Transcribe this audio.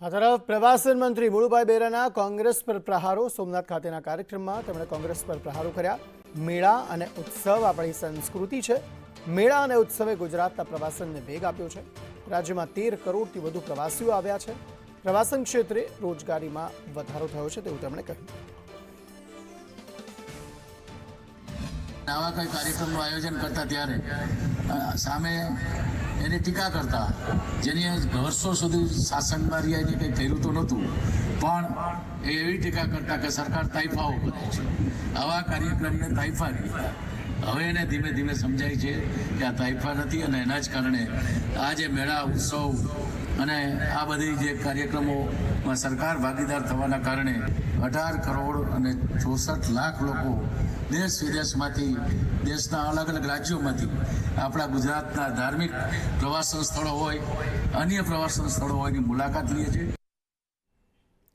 આ તરફ પ્રવાસન મંત્રી મુળુભાઈ બેરાના કોંગ્રેસ પર પ્રહારો. સોમનાથ ખાતેના કાર્યક્રમમાં તેમણે કોંગ્રેસ પર પ્રહારો કર્યા. મેળા અને ઉત્સવ આપણી સંસ્કૃતિ છે. મેળા અને ઉત્સવે ગુજરાતના પ્રવાસનને વેગ આપ્યો છે. રાજ્યમાં તેર કરોડથી વધુ પ્રવાસીઓ આવ્યા છે. પ્રવાસન ક્ષેત્રે રોજગારીમાં વધારો થયો છે તેવું તેમણે કહ્યું. આવા કોઈ કાર્યક્રમનું આયોજન કરતા ત્યારે સામે એની ટીકા કરતા. જેની વર્ષો સુધી શાસનમાં રહ્યા એને કંઈ કર્યું તો નહોતું. પણ એ એવી ટીકા કરતા કે સરકાર તાઇફાઓ કરે છે. આવા કાર્યક્રમને તાઇફા કહેતા હવે એને ધીમે ધીમે સમજાય છે કે આ તાઇફા નથી અને એના જ કારણે આ જે મેળા, ઉત્સવ અને આ બધી જે કાર્યક્રમોમાં સરકાર ભાગીદાર થવાના કારણે અઢાર કરોડ અને ચોસઠ લાખ લોકો દેશ વિદેશમાંથી, દેશના અલગ અલગ રાજ્યોમાંથી, આપણા ગુજરાતના ધાર્મિક પ્રવાસન સ્થળો હોય, અન્ય પ્રવાસન સ્થળો હોયની મુલાકાત લઈએ છીએ